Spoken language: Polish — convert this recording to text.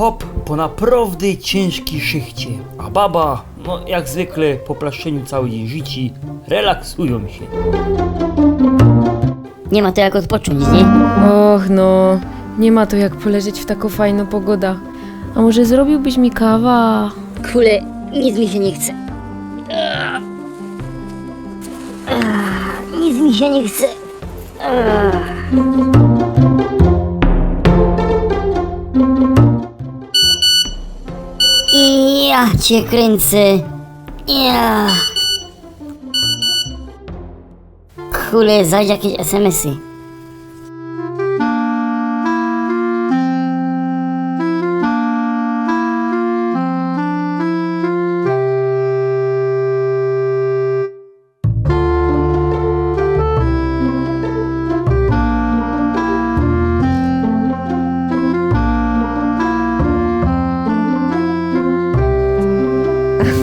Hop, po naprawdę ciężkiej szychcie, a baba, no jak zwykle po plaszczeniu cały dzień życi, relaksują się. Nie ma to jak odpocząć, nie? Och no, nie ma to jak poleżeć w taką fajną pogoda. A może zrobiłbyś mi kawa? Kule, nic mi się nie chce. Nic mi się nie chce. Ja cię kręcę. Ja. Kule, zaś jakieś SMS-y.